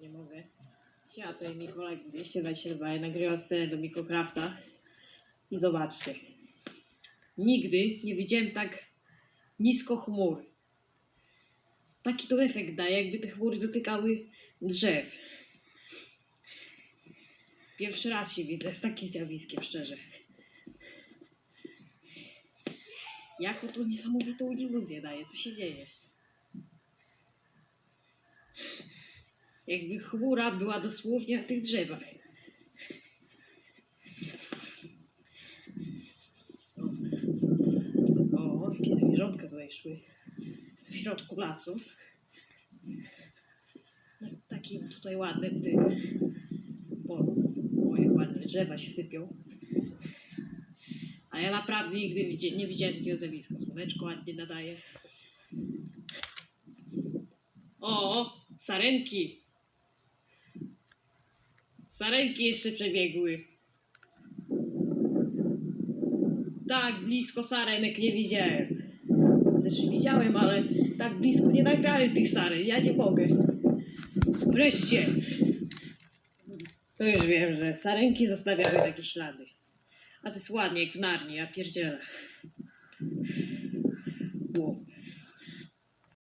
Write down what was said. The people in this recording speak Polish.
nie mogę. Ja tutaj Mikołaj 222 ja nagrywam scenę do Mikocrafta i zobaczcie. Nigdy nie widziałem tak nisko chmur. Taki to efekt daje, jakby te chmury dotykały drzew. Pierwszy raz się widzę z takim zjawiskiem, szczerze. Jaką to niesamowitą iluzję daje, co się dzieje? Jakby chmura była dosłownie na tych drzewach. O, jakie zwierzątka tutaj szły. W środku lasu. No, Taki tutaj ładny ty. O, o, jak ładne drzewa się sypią. A ja naprawdę nigdy widzi- nie widziałem takiego zjawiska. Słoneczko ładnie nadaje. O, sarenki. Sarenki jeszcze przebiegły. Tak blisko sarenek nie widziałem. Zresztą widziałem, ale tak blisko nie nagrałem tych saren. Ja nie mogę. Wreszcie. To już wiem, że sarenki zostawiały takie ślady. A to jest ładnie, jak w Narni, ja pierdzielę. Wow.